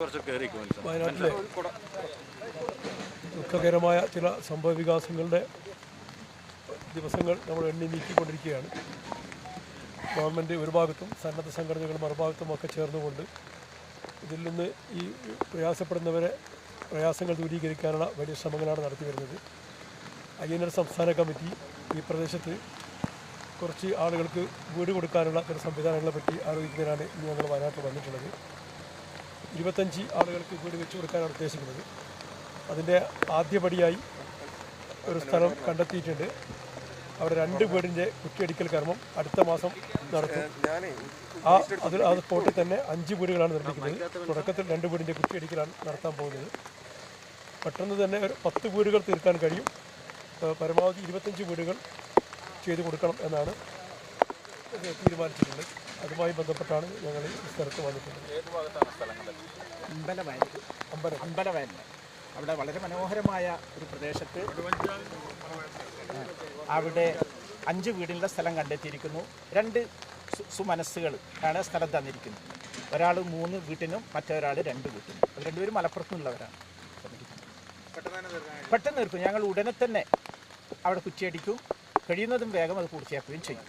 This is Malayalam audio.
വയനാട്ടിലെ ദുഃഖകരമായ ചില സംഭവ വികാസങ്ങളുടെ ദിവസങ്ങൾ നമ്മൾ എണ്ണി നീക്കിക്കൊണ്ടിരിക്കുകയാണ്. ഗവൺമെന്റ് ഒരു ഭാഗത്തും സന്നദ്ധ സംഘടനകൾ മറുഭാഗത്തും ഒക്കെ ചേർന്നുകൊണ്ട് ഇതിൽ നിന്ന് ഈ പ്രയാസപ്പെടുന്നവരെ പ്രയാസങ്ങൾ ദൂരീകരിക്കാനുള്ള വലിയ ശ്രമങ്ങളാണ് നടത്തി വരുന്നത്. ഐ സംസ്ഥാന കമ്മിറ്റി ഈ പ്രദേശത്ത് കുറച്ച് ആളുകൾക്ക് വീട് കൊടുക്കാനുള്ള ചില സംവിധാനങ്ങളെ പറ്റി ആലോചിക്കുന്നതിനാണ് ഇന്ന് ഞങ്ങൾ വയനാട്ടിൽ വന്നിട്ടുള്ളത്. ഇരുപത്തഞ്ച് ആളുകൾക്ക് വീട് വെച്ച് കൊടുക്കാനാണ് ഉദ്ദേശിക്കുന്നത്. അതിന്റെ ആദ്യപടിയായി ഒരു സ്ഥലം കണ്ടെത്തിയിട്ടുണ്ട്. അവിടെ രണ്ട് വീടിന്റെ കുറ്റിയടിക്കൽ കർമ്മം അടുത്ത മാസം നടത്തും ആ അതിൽ ആ സ്പോട്ടിൽ തന്നെ അഞ്ച് വീടുകളാണ് നിർമ്മിക്കുന്നത്. തുടക്കത്തിൽ രണ്ട് വീടിന്റെ കുറ്റിയടിക്കലാണ് നടത്താൻ പോകുന്നത്. പെട്ടെന്ന് തന്നെ ഒരു പത്ത് വീടുകൾ തീർക്കാൻ കഴിയും. പരമാവധി ഇരുപത്തഞ്ച് വീടുകൾ ചെയ്തു കൊടുക്കണം എന്നാണ് ഇത് തീരുമാനിച്ചിട്ടുള്ളത് അതുമായി ബന്ധപ്പെട്ടാണ് ഞങ്ങൾ ഈ സ്ഥലത്ത് വന്നിട്ടുള്ളത്. അമ്പലവയൽ അമ്പലം. അമ്പലവയൽ അവിടെ വളരെ മനോഹരമായ ഒരു പ്രദേശത്ത് അവിടെ അഞ്ച് വീടിനുള്ള സ്ഥലം കണ്ടെത്തിയിരിക്കുന്നു. രണ്ട് സുമനസ്സുകൾ ആണ് സ്ഥലം തന്നിരിക്കുന്നത്. ഒരാൾ മൂന്ന് വീട്ടിനും മറ്റൊരാൾ രണ്ട് വീട്ടിനും. അത് രണ്ടുപേരും മലപ്പുറത്തു നിന്നുള്ളവരാണ് പെട്ടെന്ന് തീർക്കും. ഞങ്ങൾ ഉടനെ തന്നെ അവിടെ കുറ്റിയടിക്കും. കഴിയുന്നതും വേഗം അത് പൂർത്തിയാക്കുകയും ചെയ്യും.